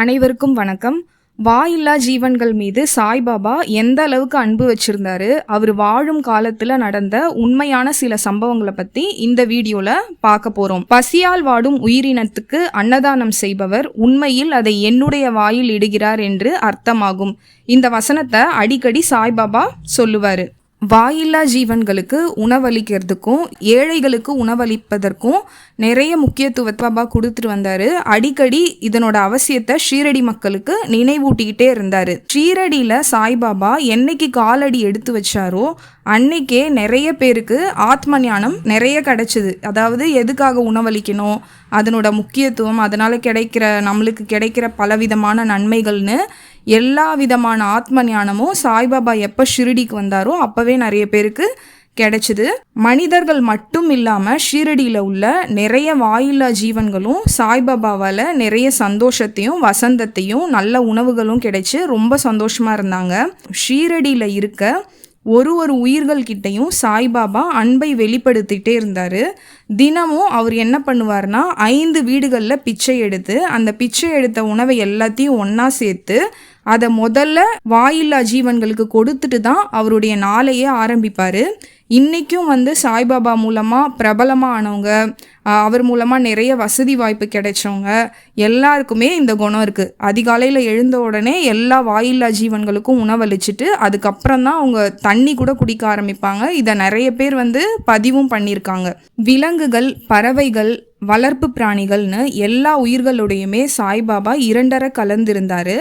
அனைவருக்கும் வணக்கம். வாயில்லா ஜீவன்கள் மீது சாய்பாபா எந்த அளவுக்கு அன்பு வச்சிருந்தாரு அவர் வாழும் காலத்துல நடந்த உண்மையான சில சம்பவங்களை பத்தி இந்த வீடியோல பார்க்க போறோம். பசியால் வாடும் உயிரினத்துக்கு அன்னதானம் செய்பவர் உண்மையில் அதை என்னுடைய வாயில் இடுகிறார் என்று அர்த்தமாகும். இந்த வசனத்தை அடிக்கடி சாய்பாபா சொல்லுவாரு. வாயில்லா ஜீவன்களுக்கு உணவளிக்கிறதுக்கும் ஏழைகளுக்கு உணவளிப்பதற்கும் நிறைய முக்கியத்துவத்தை பாபா கொடுத்துட்டு வந்தாரு. அடிக்கடி இதனோட அவசியத்தை ஷீரடி மக்களுக்கு நினைவூட்டிக்கிட்டே இருந்தாரு. ஷீரடியில சாய்பாபா என்னைக்கு காலடி எடுத்து வச்சாரோ அன்னைக்கே நிறைய பேருக்கு ஆத்ம ஞானம் நிறைய கிடைச்சிது. அதாவது எதுக்காக உணவளிக்கணும் அதனோட முக்கியத்துவம் அதனால கிடைக்கிற நம்மளுக்கு கிடைக்கிற பலவிதமான நன்மைகள்னு எல்லா விதமான ஆத்ம ஞானமும் சாய்பாபா எப்போ ஷிரடிக்கு வந்தாரோ அப்போவே நிறைய பேருக்கு கிடைச்சிது. மனிதர்கள் மட்டும் இல்லாமல் ஷீரடியில் உள்ள நிறைய வாயில்லா ஜீவன்களும் சாய்பாபாவால் நிறைய சந்தோஷத்தையும் வசந்தத்தையும் நல்ல உணவுகளும் கிடைச்சி ரொம்ப சந்தோஷமாக இருந்தாங்க. ஷீரடியில் இருக்க ஒரு ஒரு உயிர்கள் கிட்டையும் சாய்பாபா அன்பை வெளிப்படுத்திட்டே இருந்தார். தினமும் அவர் என்ன பண்ணுவார்னா ஐந்து வீடுகளில் பிச்சை எடுத்து அந்த பிச்சை எடுத்த உணவை எல்லாத்தையும் ஒன்றா சேர்த்து அதை முதல்ல வாயில்லா ஜீவன்களுக்கு கொடுத்துட்டு தான் அவருடைய நாளையே ஆரம்பிப்பார். இன்றைக்கும் வந்து சாய்பாபா மூலமாக பிரபலமாக ஆனவங்க அவர் மூலமாக நிறைய வசதி வாய்ப்பு கிடைச்சவங்க எல்லாருக்குமே இந்த குணம் இருக்குது அதிகாலையில் எழுந்த உடனே எல்லா வாயில்லா ஜீவன்களுக்கும் உணவளிச்சுட்டு அதுக்கப்புறம் தான் அவங்க தண்ணி கூட குடிக்க ஆரம்பிப்பாங்க. இதை நிறைய பேர் வந்து பதிவும் பண்ணியிருக்காங்க. விலங்குகள் பறவைகள் வளர்ப்பு பிராணிகள்னு எல்லா உயிர்களுடையுமே சாய்பாபா இரண்டரை கலந்திருந்தார்.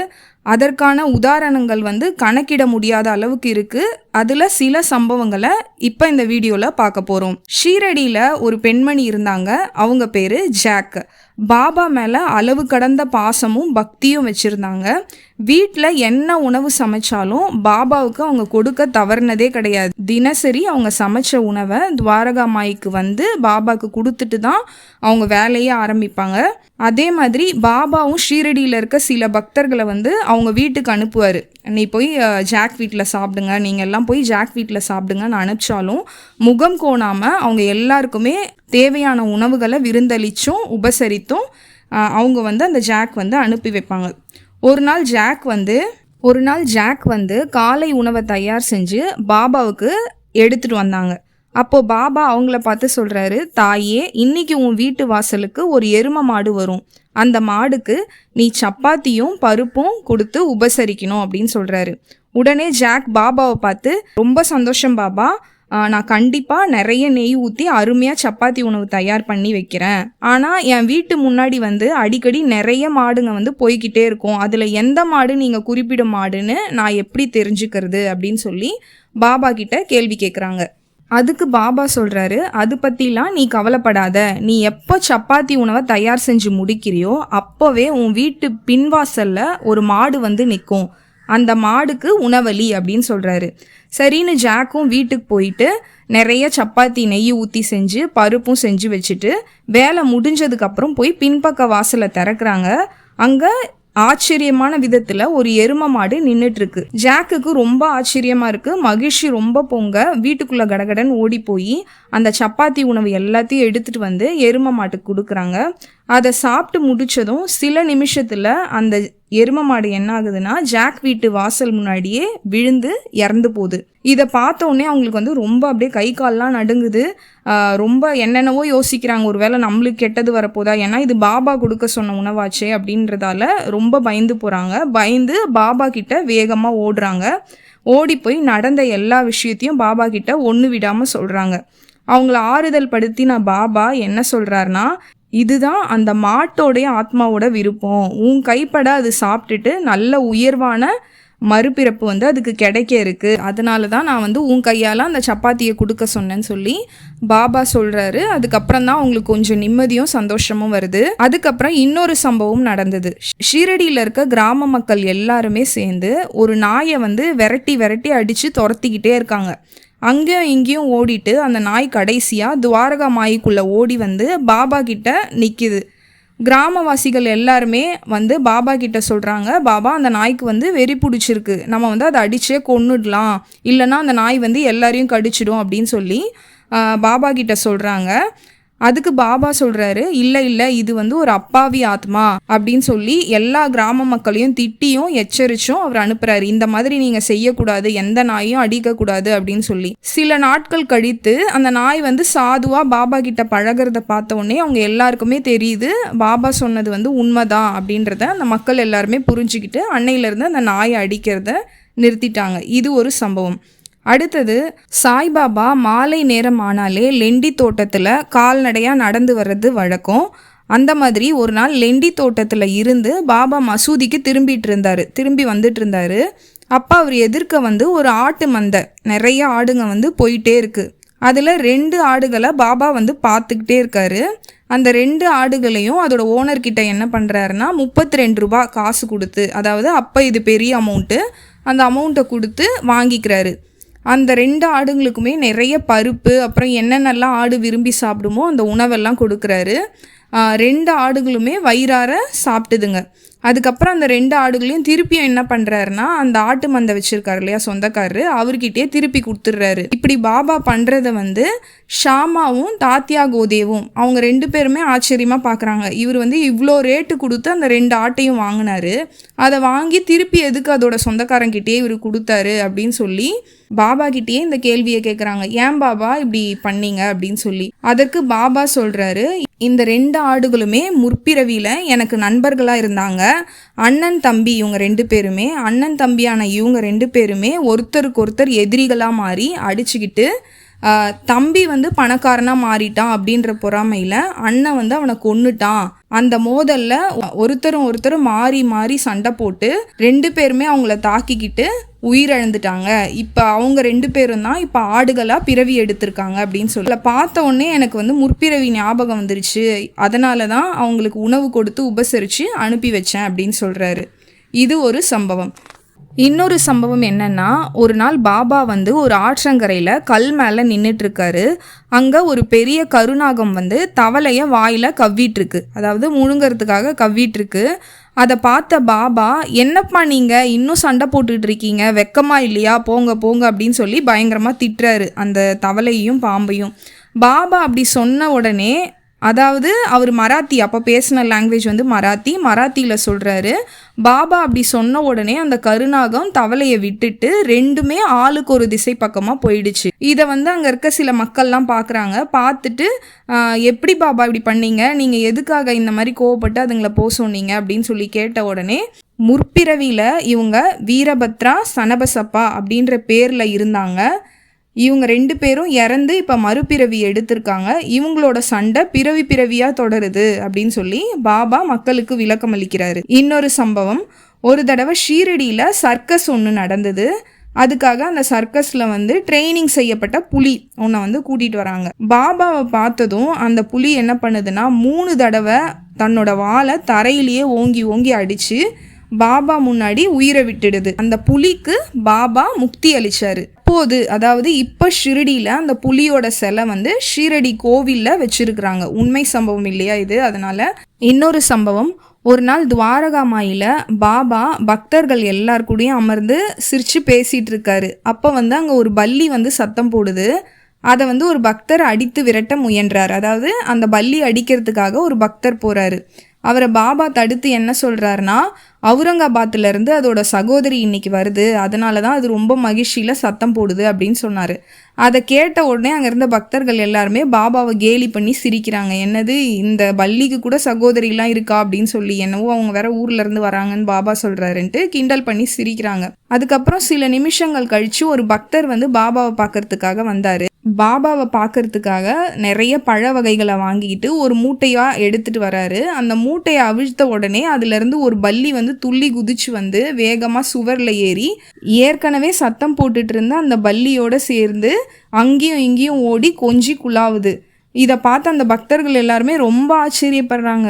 அதற்கான உதாரணங்கள் வந்து கணக்கிட முடியாத அளவுக்கு இருக்கு. அதுல சில சம்பவங்களை இப்ப இந்த வீடியோல பார்க்க போறோம். ஷீரடியில ஒரு பெண்மணி இருந்தாங்க. அவங்க பேரு ஜாக். பாபா மேல அளவு கடந்த பாசமும் பக்தியும் வச்சிருந்தாங்க. வீட்டில் என்ன உணவு சமைச்சாலும் பாபாவுக்கு அவங்க கொடுக்க தவறுனதே கிடையாது. தினசரி அவங்க சமைச்ச உணவை துவாரகா மாய்க்கு வந்து பாபாவுக்கு கொடுத்துட்டு தான் அவங்க வேலையை ஆரம்பிப்பாங்க. அதே மாதிரி பாபாவும் ஷீரடியில் இருக்க சில பக்தர்களை வந்து அவங்க வீட்டுக்கு அனுப்புவார். நீ போய் ஜாக் வீட்டில் சாப்பிடுங்க. நீங்கள் எல்லாம் போய் ஜாக் வீட்டில் சாப்பிடுங்கன்னு அனுப்பிச்சாலும் முகம் கோணாமல் அவங்க எல்லாருக்குமே தேவையான உணவுகளை விருந்தளித்தும் உபசரித்தும் அவங்க வந்து அந்த ஜாக் வந்து அனுப்பி வைப்பாங்க. ஒரு நாள் ஜாக் வந்து ஒரு நாள் ஜாக் வந்து காலை உணவை தயார் செஞ்சு பாபாவுக்கு எடுத்துட்டு வந்தாங்க. அப்போது பாபா அவங்கள பார்த்து சொல்கிறாரு தாயே இன்னைக்கு உன் வீட்டு வாசலுக்கு ஒரு எரும மாடு வரும். அந்த மாடுக்கு நீ சப்பாத்தியும் பருப்பும் கொடுத்து உபசரிக்கணும் அப்படின்னு சொல்கிறாரு உடனே ஜாக் பாபாவை பார்த்து ரொம்ப சந்தோஷம் பாபா. நான் கண்டிப்பாக நிறைய நெய் ஊற்றி அருமையாக சப்பாத்தி உணவு தயார் பண்ணி வைக்கிறேன். ஆனால் என் வீட்டு முன்னாடி வந்து அடிக்கடி நிறைய மாடுங்க வந்து போய்கிட்டே இருக்கும். அதில் எந்த மாடு நீங்கள் குறிப்பிடும் மாடுன்னு நான் எப்படி தெரிஞ்சுக்கிறது? அப்படின்னு சொல்லி பாபா கிட்ட கேள்வி கேட்குறாங்க அதுக்கு பாபா சொல்கிறாரு அது பற்றிலாம் நீ கவலைப்படாத. நீ எப்போ சப்பாத்தி உணவை தயார் செஞ்சு முடிக்கிறியோ அப்போவே உன் வீட்டு பின்வாசலில் ஒரு மாடு வந்து நிற்கும் அந்த மாடுக்கு உணவலி அப்படின்னு சொல்கிறாரு சரின்னு ஜாக்கும் வீட்டுக்கு போயிட்டு நிறைய சப்பாத்தி நெய் ஊற்றி செஞ்சு பருப்பும் செஞ்சு வச்சுட்டு வேலை முடிஞ்சதுக்கப்புறம் போய் பின்பக்க வாசலை திறக்கிறாங்க. அங்கே ஆச்சரியமான விதத்தில் ஒரு எரும மாடு நின்றுட்டுருக்கு ஜாக்குக்கு ரொம்ப ஆச்சரியமாக இருக்குது மகிழ்ச்சி ரொம்ப பொங்க வீட்டுக்குள்ளே கடகடன் ஓடி போய் அந்த சப்பாத்தி உணவு எல்லாத்தையும் எடுத்துட்டு வந்து எரும மாட்டுக்கு கொடுக்குறாங்க. அதை சாப்பிட்டு முடிச்சதும் சில நிமிஷத்தில் அந்த எரும மாடு என்ன ஆகுதுன்னா ஜாக் வீட்டு வாசல் முன்னாடியே விழுந்து இறந்து போகுது. இதை பார்த்த உடனே அவங்களுக்கு வந்து ரொம்ப அப்படியே கை கால்லாம் நடுங்குது. ரொம்ப என்னென்னவோ யோசிக்கிறாங்க. ஒரு வேளை நம்மளுக்கு கெட்டது வரப்போதா? ஏன்னா இது பாபா கொடுக்க சொன்ன உணவாச்சே அப்படின்றதால ரொம்ப பயந்து போகிறாங்க பயந்து பாபா கிட்ட வேகமாக ஓடுறாங்க. ஓடி போய் நடந்த எல்லா விஷயத்தையும் பாபா கிட்ட ஒன்று விடாமல் சொல்கிறாங்க அவங்கள ஆறுதல் படுத்தின பாபா என்ன சொல்கிறாருன்னா இதுதான் அந்த மாட்டோடைய ஆத்மாவோட விருப்பம். உன் கைப்பட அது சாப்பிட்டுட்டு நல்ல உயர்வான மறுபிறப்பு வந்து அதுக்கு கிடைக்க இருக்கு. அதனால தான் நான் வந்து உன் கையால் அந்த சப்பாத்தியை கொடுக்க சொன்னேன்னு சொல்லி பாபா சொல்கிறாரு அதுக்கப்புறம் தான் அவங்களுக்கு கொஞ்சம் நிம்மதியும் சந்தோஷமும் வருது. அதுக்கப்புறம் இன்னொரு சம்பவம் நடந்தது. ஷீரடியில் இருக்க கிராம மக்கள் எல்லாருமே சேர்ந்து ஒரு நாயை வந்து விரட்டி விரட்டி அடித்து துரத்திக்கிட்டே இருக்காங்க. அங்கேயும் இங்கேயும் ஓடிட்டு அந்த நாய் கடைசியாக துவாரகா மாய்க்குள்ளே ஓடி வந்து பாபா கிட்ட நிற்கிது கிராமவாசிகள் எல்லாருமே வந்து பாபா கிட்ட சொல்கிறாங்க பாபா அந்த நாய்க்கு வந்து வெறி பிடிச்சிருக்கு. நம்ம வந்து அதை அடிச்சே கொன்னுடலாம். இல்லைன்னா அந்த நாய் வந்து எல்லாரையும் கடிச்சிடும் அப்படின்னு சொல்லி பாபா கிட்ட சொல்கிறாங்க அதுக்கு பாபா சொல்றாரு இல்ல இல்ல இது வந்து ஒரு அப்பாவி ஆத்மா. அப்படின்னு சொல்லி எல்லா கிராம மக்களையும் திட்டியும் எச்சரிச்சும் அவர் அனுப்புறாரு. இந்த மாதிரி நீங்க செய்யக்கூடாது எந்த நாயும் அடிக்க கூடாது அப்படின்னு சொல்லி. சில நாட்கள் கழித்து அந்த நாய் வந்து சாதுவா பாபா கிட்ட பழகிறத பார்த்த உடனே அவங்க எல்லாருக்குமே தெரியுது பாபா சொன்னது வந்து உண்மைதான் அப்படின்றத அந்த மக்கள் எல்லாருமே புரிஞ்சுக்கிட்டு அன்னையிலேருந்து அந்த நாயை அடிக்கிறத நிறுத்திட்டாங்க. இது ஒரு சம்பவம். அடுத்தது சாய்பாபா மாலை நேரம் ஆனாலே லெண்டி தோட்டத்தில் கால்நடையாக நடந்து வர்றது வழக்கம். அந்த மாதிரி ஒரு நாள் லெண்டி தோட்டத்தில் இருந்து பாபா மசூதிக்கு திரும்பிட்டு இருந்தார். திரும்பி வந்துட்டு இருந்தார். அப்போ அவர் எதிர்க்க வந்து ஒரு ஆட்டு மந்தை நிறைய ஆடுங்க வந்து போயிட்டே இருக்குது அதில் ரெண்டு ஆடுகளை பாபா வந்து பார்த்துக்கிட்டே இருக்காரு. அந்த ரெண்டு ஆடுகளையும் அதோட ஓனர்கிட்ட என்ன பண்ணுறாருன்னா முப்பத்தி ரெண்டு ரூபா காசு கொடுத்து அதாவது அப்போ இது பெரிய அமௌண்ட்டு அந்த அமௌண்ட்டை கொடுத்து வாங்கிக்கிறாரு. அந்த ரெண்டு ஆடுங்களுக்குமே நிறைய பருப்பு அப்புறம் என்னென்னலாம் ஆடு விரும்பி சாப்பிடுமோ அந்த உணவெல்லாம் கொடுக்குறாரு. ரெண்டு ஆடுகளுமே வயிறார சாப்பிட்டுதுங்க. அதுக்கப்புறம் அந்த ரெண்டு ஆடுகளையும் திருப்பியும் என்ன பண்ணுறாருன்னா அந்த ஆட்டு மந்தை வச்சுருக்காரு இல்லையா சொந்தக்காரரு அவர்கிட்டயே திருப்பி கொடுத்துட்றாரு. இப்படி பாபா பண்ணுறத வந்து ஷாமாவும் தாத்தியா கோதேவும் அவங்க ரெண்டு பேருமே ஆச்சரியமாக பார்க்குறாங்க இவர் வந்து இவ்வளோ ரேட்டு கொடுத்து அந்த ரெண்டு ஆட்டையும் வாங்கினாரு. அதை வாங்கி திருப்பி எதுக்கு அதோட சொந்தக்காரங்கிட்டே இவர் கொடுத்தாரு அப்படின்னு சொல்லி பாபா கிட்டேயே இந்த கேள்வியை கேட்குறாங்க ஏன் பாபா இப்படி பண்ணீங்க? அப்படின்னு சொல்லி. அதற்கு பாபா சொல்கிறாரு இந்த ரெண்டு ஆடுகளுமே முற்பிறவியில் எனக்கு நண்பர்களாக இருந்தாங்க. அண்ணன் தம்பி இவங்க ரெண்டு பேருமே அண்ணன் தம்பியான இவங்க ரெண்டு பேருமே ஒருத்தருக்கு ஒருத்தர் எதிரிகளாக மாறி அடிச்சுக்கிட்டு தம்பி வந்து பணக்காரனாக மாறிட்டான் அப்படின்ற பொறாமையில் அண்ணன் வந்து அவனை கொன்னுட்டான். அந்த மோதலில் ஒருத்தரும் ஒருத்தரும் மாறி மாறி சண்டை போட்டு ரெண்டு பேருமே அவங்கள தாக்கிக்கிட்டு உயிரிழந்துட்டாங்க. இப்போ அவங்க ரெண்டு பேரும் தான் இப்போ ஆடுகளாக பிறவி எடுத்திருக்காங்க அப்படின்னு சொல்லி. பார்த்த உடனே எனக்கு வந்து முற்பிறவி ஞாபகம் வந்துருச்சு. அதனால தான் அவங்களுக்கு உணவு கொடுத்து உபசரித்து அனுப்பி வச்சேன் அப்படின்னு சொல்கிறாரு இது ஒரு சம்பவம். இன்னொரு சம்பவம் என்னன்னா ஒரு நாள் பாபா வந்து ஒரு ஆற்றங்கரையில் கல் மேலே நின்றுட்டுருக்காரு அங்கே ஒரு பெரிய கருநாகம் வந்து தவளையை வாயில் கவ்விட்டுருக்கு அதாவது முழுங்கிறதுக்காக கவ்விட்டுருக்கு அதை பார்த்த பாபா என்னப்பா நீங்கள் இன்னும் சண்டை போட்டுட்டு இருக்கீங்க வெக்கமா இல்லையா? போங்க போங்க அப்படின்னு சொல்லி பயங்கரமாக திட்டுறாரு அந்த தவளையும் பாம்பையும். பாபா அப்படி சொன்ன உடனே அதாவது அவர் மராத்தி அப்போ பேசின லாங்குவேஜ் வந்து மராத்தி. மராத்தியில் சொல்கிறாரு பாபா அப்படி சொன்ன உடனே அந்த கருநாகம் தவளையை விட்டுட்டு ரெண்டுமே ஆளுக்கு ஒரு திசை பக்கமாக போயிடுச்சு. இதை வந்து அங்கே இருக்க சில மக்கள்லாம் பார்க்குறாங்க பார்த்துட்டு எப்படி பாபா இப்படி பண்ணீங்க? நீங்கள் எதுக்காக இந்த மாதிரி கோவப்பட்டு அதுங்களை போக சொன்னீங்க? அப்படின்னு சொல்லி கேட்ட உடனே முற்பிறவியில் இவங்க வீரபத்ரா சனபசப்பா அப்படின்ற பேரில் இருந்தாங்க. இவங்க ரெண்டு பேரும் இறந்து இப்போ மறுபிறவி எடுத்திருக்காங்க. இவங்களோட சண்டை பிறவி பிறவியாக தொடருது அப்படின்னு சொல்லி பாபா மக்களுக்கு விளக்கம் அளிக்கிறாரு. இன்னொரு சம்பவம் ஒரு தடவை ஷீரடியில் சர்க்கஸ் ஒன்று நடந்தது. அதுக்காக அந்த சர்க்கஸில் வந்து ட்ரைனிங் செய்யப்பட்ட புலி உன்னை வந்து கூட்டிகிட்டு வராங்க. பாபாவை பார்த்ததும் அந்த புலி என்ன பண்ணுதுன்னா மூணு தடவை தன்னோட வாழை தரையிலேயே ஓங்கி ஓங்கி அடித்து பாபா முன்னாடி உயிரை விட்டுடுது. அந்த புலிக்கு பாபா முக்தி அளிச்சாரு. அப்போது அதாவது இப்போ ஷிரடியில் அந்த புலியோட சிலை வந்து ஷீரடி கோவிலில் வச்சிருக்கிறாங்க. உண்மை சம்பவம் இல்லையா இது? அதனால இன்னொரு சம்பவம். ஒரு நாள் துவாரகா மாயில பாபா பக்தர்கள் எல்லார் கூடயும் அமர்ந்து சிரித்து பேசிகிட்டு இருக்காரு. அப்போ வந்து அங்கே ஒரு பல்லி வந்து சத்தம் போடுது. அதை வந்து ஒரு பக்தர் அடித்து விரட்ட முயன்றார். அதாவது அந்த பல்லி அடிக்கிறதுக்காக ஒரு பக்தர் போகிறாரு அவரை பாபா தடுத்து என்ன சொல்கிறாருன்னா அவுரங்காபாத்துலேருந்து அதோட சகோதரி இன்னைக்கு வருது. அதனால தான் அது ரொம்ப மகிழ்ச்சியில் சத்தம் போடுது அப்படின்னு சொன்னார். அதை கேட்ட உடனே அங்கே இருந்த பக்தர்கள் எல்லாருமே பாபாவை கேலி பண்ணி சிரிக்கிறாங்க. என்னது இந்த பள்ளிக்கு கூட சகோதரிலாம் இருக்கா அப்படின்னு சொல்லி என்னவோ அவங்க வேற ஊர்லேருந்து வராங்கன்னு பாபா சொல்கிறாருன்ட்டு கிண்டல் பண்ணி சிரிக்கிறாங்க. அதுக்கப்புறம் சில நிமிஷங்கள் கழித்து ஒரு பக்தர் வந்து பாபாவை பார்க்கறதுக்காக வந்தார். பாபாவை பார்க்கறதுக்காக நிறைய பழ வகைகளை வாங்கிக்கிட்டு ஒரு மூட்டையாக எடுத்துகிட்டு வராரு. அந்த மூட்டையை அவிழ்த்த உடனே அதுலேருந்து ஒரு பல்லி வந்து துள்ளி குதிச்சு வந்து வேகமாக சுவரில் ஏறி ஏற்கனவே சத்தம் போட்டுட்டு இருந்த அந்த பல்லியோடு சேர்ந்து அங்கேயும் இங்கேயும் ஓடி கொஞ்சி குழாவுது இதை பார்த்து அந்த பக்தர்கள் எல்லாருமே ரொம்ப ஆச்சரியப்படுறாங்க.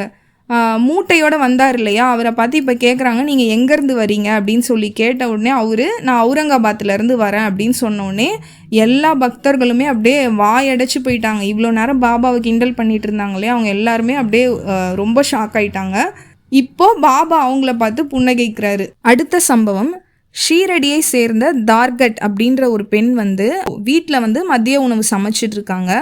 மூட்டையோடு வந்தார் இல்லையா? அவரை பார்த்து இப்போ கேட்குறாங்க நீங்கள் எங்கேருந்து வரீங்க? அப்படின்னு சொல்லி கேட்ட உடனே அவர் நான் அவுரங்காபாத்லேருந்து வரேன் அப்படின்னு சொன்னோடனே எல்லா பக்தர்களுமே அப்படியே வாயடைச்சு போயிட்டாங்க. இவ்வளோ நேரம் பாபாவை கிண்டல் பண்ணிட்டு இருந்தாங்களே அவங்க எல்லாருமே அப்படியே ரொம்ப ஷாக் ஆயிட்டாங்க. இப்போ பாபா அவங்கள பார்த்து புன்னகைக்கிறாரு. அடுத்த சம்பவம் ஷீரடியை சேர்ந்த தார்கட் அப்படின்ற ஒரு பெண் வந்து வீட்டில் வந்து மதிய உணவு சமைச்சிட்டு இருக்காங்க.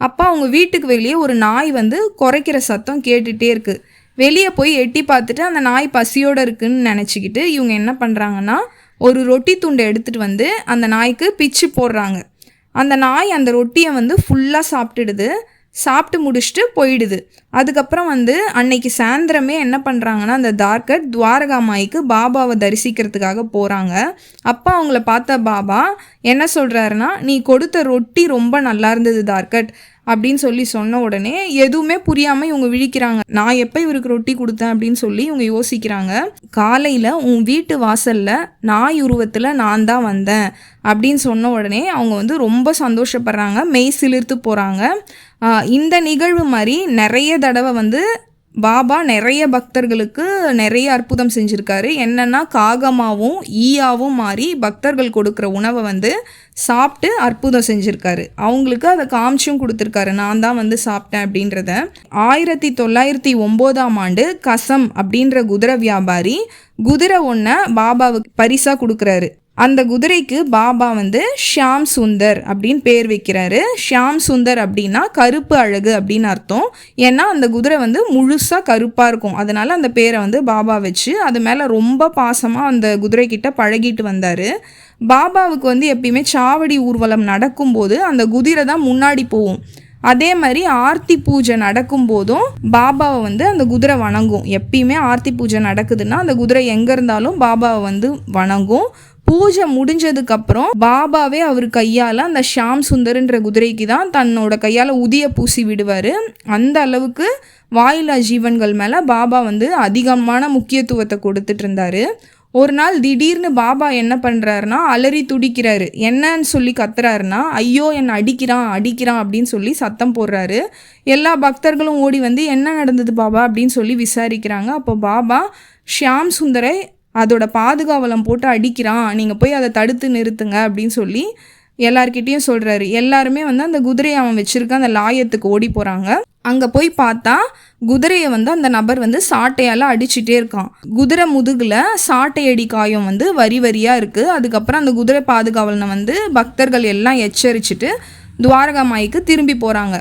அப்போ அவங்க வீட்டுக்கு வெளியே ஒரு நாய் வந்து குறைக்கிற சத்தம் கேட்டுகிட்டே இருக்குது வெளியே போய் எட்டி பார்த்துட்டு அந்த நாய் பசியோடு இருக்குன்னு நினச்சிக்கிட்டு இவங்க என்ன பண்ணுறாங்கன்னா ஒரு ரொட்டி துண்டை எடுத்துகிட்டு வந்து அந்த நாய்க்கு பிச்சு போடுறாங்க. அந்த நாய் அந்த ரொட்டியை வந்து ஃபுல்லாக சாப்பிட்டுடுது. சாப்பிட்டு முடிச்சுட்டு போயிடுது. அதுக்கப்புறம் வந்து அன்னைக்கு சாயந்தரமே என்ன பண்ணுறாங்கன்னா அந்த தார்கட் துவாரகா மாய்க்கு பாபாவை தரிசிக்கிறதுக்காக போகிறாங்க அப்போ அவங்கள பார்த்த பாபா என்ன சொல்கிறாருன்னா நீ கொடுத்த ரொட்டி ரொம்ப நல்லா இருந்தது தார்கட் அப்படின்னு சொல்லி சொன்ன உடனே எதுவுமே புரியாமல் இவங்க விழிக்கிறாங்க. நான் எப்போ இவருக்கு ரொட்டி கொடுத்தேன் அப்படின்னு சொல்லி இவங்க யோசிக்கிறாங்க. காலையில் உன் வீட்டு வாசலில் நாய் உருவத்தில் நான் தான் வந்தேன் அப்படின்னு சொன்ன உடனே அவங்க வந்து ரொம்ப சந்தோஷப்படுறாங்க. மெய் சிலிர்த்து போகிறாங்க இந்த நிகழ்வு மாதிரி நிறைய தடவை வந்து பாபா நிறைய பக்தர்களுக்கு நிறைய அற்புதம் செஞ்சுருக்காரு. என்னென்னா காகமாகவும் ஈயாவும் மாறி பக்தர்கள் கொடுக்குற உணவை வந்து சாப்பிட்டு அற்புதம் செஞ்சுருக்காரு. அவங்களுக்கு அதை காமிச்சும் கொடுத்துருக்காரு. நான் தான் வந்து சாப்பிட்டேன் அப்படின்றத. ஆயிரத்தி தொள்ளாயிரத்தி ஒம்போதாம் ஆண்டு கசம் அப்படின்ற குதிரை வியாபாரி குதிரை ஒன்றை பாபாவுக்கு பரிசாக கொடுக்குறாரு. அந்த குதிரைக்கு பாபா வந்து ஷியாம் சுந்தர் அப்படின்னு பேர் வைக்கிறாரு. ஷியாம் சுந்தர் அப்படின்னா கருப்பு அழகு அப்படின்னு அர்த்தம். ஏன்னா அந்த குதிரை வந்து முழுசாக கருப்பாக இருக்கும். அதனால அந்த பேரை வந்து பாபா வச்சு அது மேலே ரொம்ப பாசமாக அந்த குதிரை கிட்ட பழகிட்டு வந்தார். பாபாவுக்கு வந்து எப்பயுமே சாவடி ஊர்வலம் நடக்கும்போது அந்த குதிரை தான் முன்னாடி போகும். அதே மாதிரி ஆர்த்தி பூஜை நடக்கும் போதும் பாபாவை வந்து அந்த குதிரை வணங்கும். எப்பயுமே ஆர்த்தி பூஜை நடக்குதுன்னா அந்த குதிரை எங்கே இருந்தாலும் பாபாவை வந்து வணங்கும். பூஜை முடிஞ்சதுக்கப்புறம் பாபாவே அவர் கையால் அந்த ஷாம் சுந்தர்ன்ற குதிரைக்கு தான் தன்னோட கையால் உதிய பூசி விடுவார். அந்த அளவுக்கு வாயிலா ஜீவன்கள் மேலே பாபா வந்து அதிகமான முக்கியத்துவத்தை கொடுத்துட்டு இருந்தாரு. ஒரு நாள் திடீர்னு பாபா என்ன பண்ணுறாருனா அலறி துடிக்கிறாரு. என்னன்னு சொல்லி கத்துறாருனா ஐயோ என்னை அடிக்கிறான் அடிக்கிறான் அப்படின்னு சொல்லி சத்தம் போடுறாரு. எல்லா பக்தர்களும் ஓடி வந்து என்ன நடந்தது பாபா? அப்படின்னு சொல்லி விசாரிக்கிறாங்க. அப்போ பாபா ஷியாம் சுந்தரை அதோட பாதுகாவலம் போட்டு அடிக்கிறான். நீங்கள் போய் அதை தடுத்து நிறுத்துங்க அப்படின்னு சொல்லி எல்லார்கிட்டேயும் சொல்கிறாரு எல்லாருமே வந்து அந்த குதிரையை அவன் வச்சுருக்க அந்த லாயத்துக்கு ஓடி போகிறாங்க அங்கே போய் பார்த்தா குதிரையை வந்து அந்த நபர் வந்து சாட்டையால் அடிச்சுட்டே இருக்கான். குதிரை முதுகில் சாட்டையடி காயம் வந்து வரி வரியாக இருக்குது அதுக்கப்புறம் அந்த குதிரை பாதுகாவலனை வந்து பக்தர்கள் எல்லாம் எச்சரிச்சுட்டு துவாரகா மாய்க்கு திரும்பி போகிறாங்க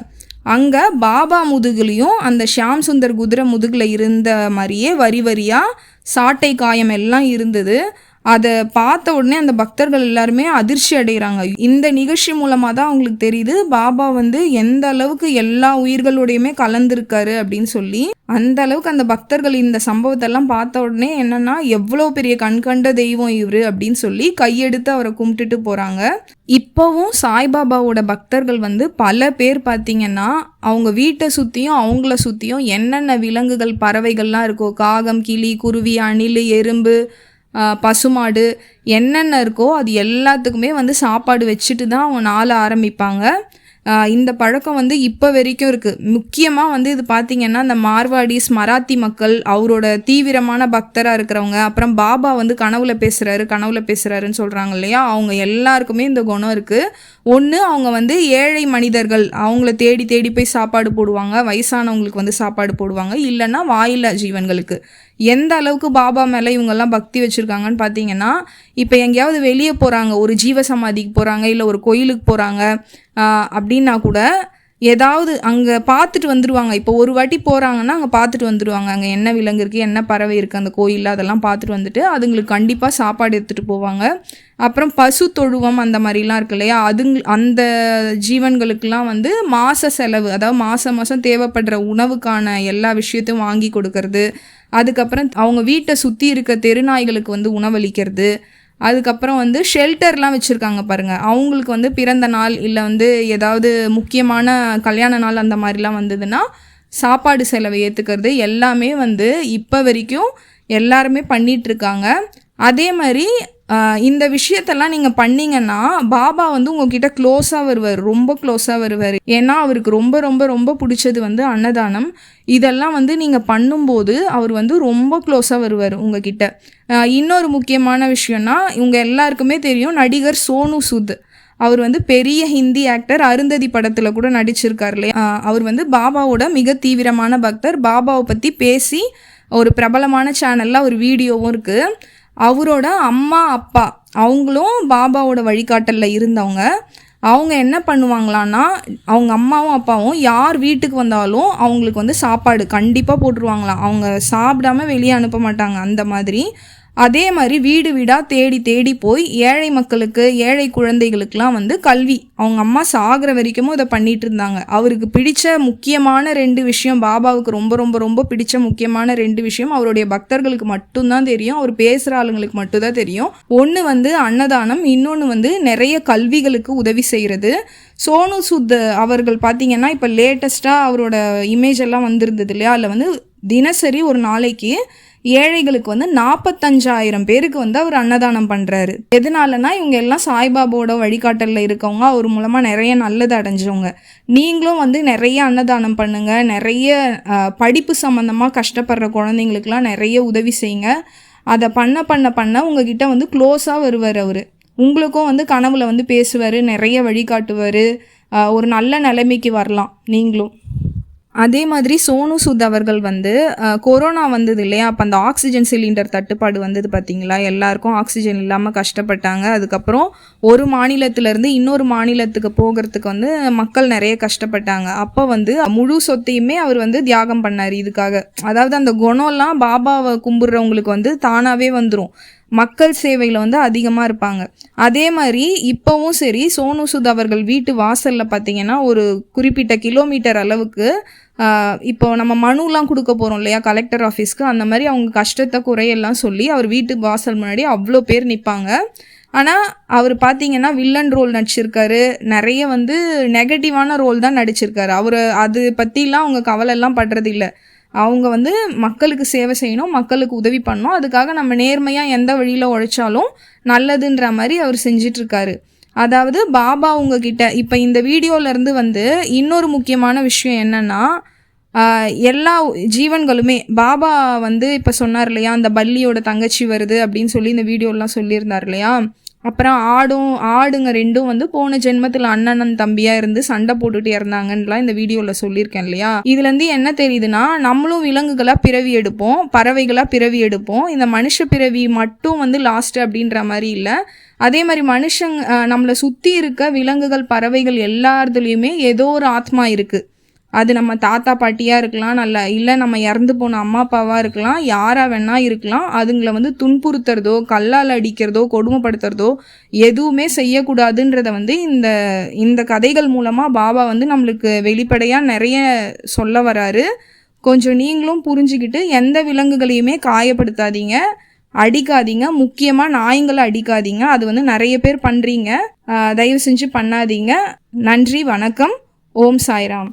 அங்கே பாபா முதுகுலையும் அந்த ஷியாம் சுந்தர் குதிரை முதுகில் இருந்த மாதிரியே வரி வரியாக சாட்டை காயம் எல்லாம் இருந்தது. அதை பார்த்த உடனே அந்த பக்தர்கள் எல்லாருமே அதிர்ச்சி அடைகிறாங்க. இந்த நிகழ்ச்சி மூலமாக தான் அவங்களுக்கு தெரியுது பாபா வந்து எந்த அளவுக்கு எல்லா உயிர்களோடையுமே கலந்துருக்காரு அப்படின்னு சொல்லி அந்த அளவுக்கு அந்த பக்தர்கள் இந்த சம்பவத்தெல்லாம் பார்த்த உடனே என்னன்னா எவ்வளோ பெரிய கண்கண்ட தெய்வம் இவர் அப்படின்னு சொல்லி கையெடுத்து அவரை கும்பிட்டுட்டு போகிறாங்க இப்போவும் சாய்பாபாவோட பக்தர்கள் வந்து பல பேர் பார்த்தீங்கன்னா அவங்க வீட்டை சுற்றியும் அவங்கள சுற்றியும் என்னென்ன விலங்குகள் பறவைகள்லாம் இருக்கோ காகம் கிளி குருவி அணில் எறும்பு பசுமாடு என்னென்ன இருக்கோ அது எல்லாத்துக்குமே வந்து சாப்பாடு வச்சுட்டு தான் அவங்க நாளை ஆரம்பிப்பாங்க. இந்த பழக்கம் வந்து இப்போ வரைக்கும் இருக்குது முக்கியமாக வந்து இது பார்த்திங்கன்னா இந்த மார்வாடிஸ் மராத்தி மக்கள் அவரோட தீவிரமான பக்தராக இருக்கிறவங்க அப்புறம் பாபா வந்து கனவுல பேசுகிறாரு கனவுல பேசுகிறாருன்னு சொல்கிறாங்க இல்லையா? அவங்க எல்லாருக்குமே இந்த குணம் இருக்குது ஒன்று அவங்க வந்து ஏழை மனிதர்கள் அவங்கள தேடி தேடி போய் சாப்பாடு போடுவாங்க வயசானவங்களுக்கு வந்து சாப்பாடு போடுவாங்க இல்லைன்னா வாயில்லா ஜீவன்களுக்கு. எந்த அளவுக்கு பாபா மேலே இவங்கெல்லாம் பக்தி வச்சுருக்காங்கன்னு பார்த்தீங்கன்னா இப்போ எங்கேயாவது வெளியே போகிறாங்க ஒரு ஜீவ சமாதிக்கு போகிறாங்க இல்லை ஒரு கோயிலுக்கு போகிறாங்க அப்படின்னா கூட ஏதாவது அங்கே பார்த்துட்டு வந்துடுவாங்க இப்போ ஒரு வாட்டி போகிறாங்கன்னா அங்கே பார்த்துட்டு வந்துடுவாங்க அங்கே என்ன விலங்கு இருக்குது என்ன பறவை இருக்குது அந்த கோயிலில் அதெல்லாம் பார்த்துட்டு வந்துட்டு அதுங்களுக்கு கண்டிப்பாக சாப்பாடு எடுத்துகிட்டு போவாங்க. அப்புறம் பசு தொழுவம் அந்த மாதிரிலாம் இருக்கு இல்லையா? அதுங்க அந்த ஜீவன்களுக்கெல்லாம் வந்து மாத செலவு அதாவது மாதம் மாதம் தேவைப்படுற உணவுக்கான எல்லா விஷயத்தையும் வாங்கி கொடுக்கறது. அதுக்கப்புறம் அவங்க வீட்டை சுற்றி இருக்க தெருநாய்களுக்கு வந்து உணவளிக்கிறது. அதுக்கப்புறம் வந்து ஷெல்டர்லாம் வச்சுருக்காங்க பாருங்கள் அவங்களுக்கு வந்து பிறந்த நாள் இல்லை வந்து ஏதாவது முக்கியமான கல்யாண நாள் அந்த மாதிரிலாம் வந்ததுன்னா சாப்பாடு செலவை ஏற்றுக்கிறது எல்லாமே வந்து இப்போ வரைக்கும் எல்லாருமே பண்ணிகிட்ருக்காங்க அதே மாதிரி இந்த விஷயத்தெல்லாம் நீங்கள் பண்ணீங்கன்னா பாபா வந்து உங்ககிட்ட க்ளோஸாக வருவார் ரொம்ப க்ளோஸாக வருவார். ஏன்னா அவருக்கு ரொம்ப ரொம்ப ரொம்ப பிடிச்சது வந்து அன்னதானம். இதெல்லாம் வந்து நீங்கள் பண்ணும்போது அவர் வந்து ரொம்ப க்ளோஸாக வருவார் உங்ககிட்ட. இன்னொரு முக்கியமான விஷயம்னா இவங்க எல்லாருக்குமே தெரியும் நடிகர் சோனு சுத். அவர் வந்து பெரிய ஹிந்தி ஆக்டர் அருந்ததி படத்தில் கூட நடிச்சிருக்கார் இல்லையா? அவர் வந்து பாபாவோட மிக தீவிரமான பக்தர். பாபாவை பற்றி பேசி ஒரு பிரபலமான சேனலில் ஒரு வீடியோவும் இருக்குது அவரோட அம்மா அப்பா அவங்களும் பாபாவோட வழிகாட்டலில் இருந்தவங்க. அவங்க என்ன பண்ணுவாங்களான்னா அவங்க அம்மாவும் அப்பாவும் யார் வீட்டுக்கு வந்தாலும் அவங்களுக்கு வந்து சாப்பாடு கண்டிப்பாக போட்டுருவாங்களாம். அவங்க சாப்பிடாம வெளியே அனுப்ப மாட்டாங்க. அந்த மாதிரி அதே மாதிரி வீடு வீடாக தேடி தேடி போய் ஏழை மக்களுக்கு ஏழை குழந்தைகளுக்கெலாம் வந்து கல்வி. அவங்க அம்மா சாகிற வரைக்கும் இதை பண்ணிகிட்டு இருந்தாங்க. அவருக்கு பிடித்த முக்கியமான ரெண்டு விஷயம் பாபாவுக்கு ரொம்ப ரொம்ப ரொம்ப பிடித்த முக்கியமான ரெண்டு விஷயம் அவருடைய பக்தர்களுக்கு மட்டும்தான் தெரியும். அவர் பேசுகிற ஆளுங்களுக்கு மட்டும்தான் தெரியும். ஒன்று வந்து அன்னதானம் இன்னொன்று வந்து நிறைய கல்விகளுக்கு உதவி செய்கிறது சோனு சுத் அவர்கள் பார்த்தீங்கன்னா இப்போ லேட்டஸ்ட்டாக அவரோட இமேஜ் எல்லாம் வந்திருந்தது இல்லையா? அதில் வந்து தினசரி ஒரு நாளைக்கு ஏழைகளுக்கு வந்து நாற்பத்தஞ்சாயிரம் பேருக்கு வந்து அவர் அன்னதானம் பண்ணுறாரு எதனாலனா இவங்க எல்லாம் சாய்பாபாவோட வழிகாட்டலில் இருக்கவங்க. அவர் மூலமாக நிறைய நல்லது அடைஞ்சவங்க. நீங்களும் வந்து நிறைய அன்னதானம் பண்ணுங்கள் நிறைய படிப்பு சம்மந்தமாக கஷ்டப்படுற குழந்தைங்களுக்குலாம் நிறைய உதவி செய்யுங்க. அதை பண்ண பண்ண பண்ண உங்ககிட்ட வந்து க்ளோஸாக வருவார் அவர். உங்களுக்கும் வந்து கனவுல வந்து பேசுவார் நிறைய வழிகாட்டுவார். ஒரு நல்ல நிலைமைக்கு வரலாம். நீங்களும். அதே மாதிரி சோனு சூத் அவர்கள் வந்து கொரோனா வந்தது இல்லையா? அப்போ அந்த ஆக்சிஜன் சிலிண்டர் தட்டுப்பாடு வந்தது பார்த்தீங்களா எல்லாருக்கும் ஆக்சிஜன் இல்லாமல் கஷ்டப்பட்டாங்க. அதுக்கப்புறம் ஒரு மாநிலத்திலேருந்து இன்னொரு மாநிலத்துக்கு போகிறதுக்கு வந்து மக்கள் நிறைய கஷ்டப்பட்டாங்க. அப்போ வந்து முழு சொத்தையுமே அவர் வந்து தியாகம் பண்ணார் இதுக்காக. அதாவது அந்த குணம்லாம் பாபாவை கும்பிட்றவங்களுக்கு வந்து தானாகவே வந்துடும் மக்கள் சேவையில் வந்து அதிகமாக இருப்பாங்க. அதே மாதிரி இப்போவும் சரி சோனு சுத் அவர்கள் வீட்டு வாசலில் பார்த்தீங்கன்னா ஒரு குறிப்பிட்ட கிலோமீட்டர் அளவுக்கு இப்போ நம்ம மனுலாம் கொடுக்க போகிறோம் இல்லையா கலெக்டர் ஆஃபீஸ்க்கு அந்த மாதிரி அவங்க கஷ்டத்தை குறையெல்லாம் சொல்லி அவர் வீட்டு வாசல் முன்னாடி அவ்வளோ பேர் நிற்பாங்க ஆனால் அவர் பார்த்தீங்கன்னா வில்லன் ரோல் நடிச்சிருக்காரு. நிறைய வந்து நெகட்டிவான ரோல் தான் நடிச்சிருக்காரு. அவர் அது பற்றிலாம் அவங்க கவலைலாம் படுறது இல்லை அவங்க வந்து மக்களுக்கு சேவை செய்யணும் மக்களுக்கு உதவி பண்ணணும். அதுக்காக நம்ம நேர்மையாக எந்த வழியில் உழைச்சாலும் நல்லதுன்ற மாதிரி அவர் செஞ்சிட்ருக்காரு. அதாவது பாபா உங்ககிட்ட இப்போ இந்த வீடியோலேருந்து வந்து இன்னொரு முக்கியமான விஷயம் என்னென்னா எல்லா ஜீவன்களுமே பாபா வந்து இப்போ சொன்னார் இல்லையா அந்த பள்ளியோட தங்கச்சி வருது அப்படின்னு சொல்லி இந்த வீடியோலாம் சொல்லியிருந்தார் இல்லையா? அப்புறம் ஆடும் ஆடுங்க ரெண்டும் வந்து போன ஜென்மத்தில் அண்ணன் தம்பியாக இருந்து சண்டை போட்டுட்டு இறந்தாங்கன்னுலாம் இந்த வீடியோவில் சொல்லியிருக்கேன் இல்லையா? இதுலேருந்து என்ன தெரியுதுன்னா நம்மளும் விலங்குகளாக பிறவி எடுப்போம் பறவைகளாக பிறவி எடுப்போம். இந்த மனுஷ பிறவி மட்டும் வந்து லாஸ்ட்டு அப்படின்ற மாதிரி இல்லை. அதே மாதிரி மனுஷங்க நம்மளை சுற்றி இருக்க விலங்குகள் பறவைகள் எல்லாத்துலேயுமே ஏதோ ஒரு ஆத்மா இருக்குது அது நம்ம தாத்தா பாட்டியாக இருக்கலாம் நல்ல இல்லை நம்ம இறந்து போன அம்மா அப்பாவாக இருக்கலாம் யாராக வேணால் இருக்கலாம் அதுங்களை வந்து துன்புறுத்துறதோ கல்லால் அடிக்கிறதோ கொடுமைப்படுத்துறதோ எதுவுமே செய்யக்கூடாதுன்றத வந்து இந்த இந்த கதைகள் மூலமாக பாபா வந்து நம்மளுக்கு வெளிப்படையாக நிறைய சொல்ல வராரு. கொஞ்சம் நீங்களும் புரிஞ்சுக்கிட்டு எந்த விலங்குகளையுமே காயப்படுத்தாதீங்க. அடிக்காதீங்க. முக்கியமாக நாய்ங்களை அடிக்காதீங்க. அது வந்து நிறைய பேர் பண்ணுறீங்க தயவு செஞ்சு பண்ணாதீங்க. நன்றி வணக்கம். ஓம் சாய்ராம்.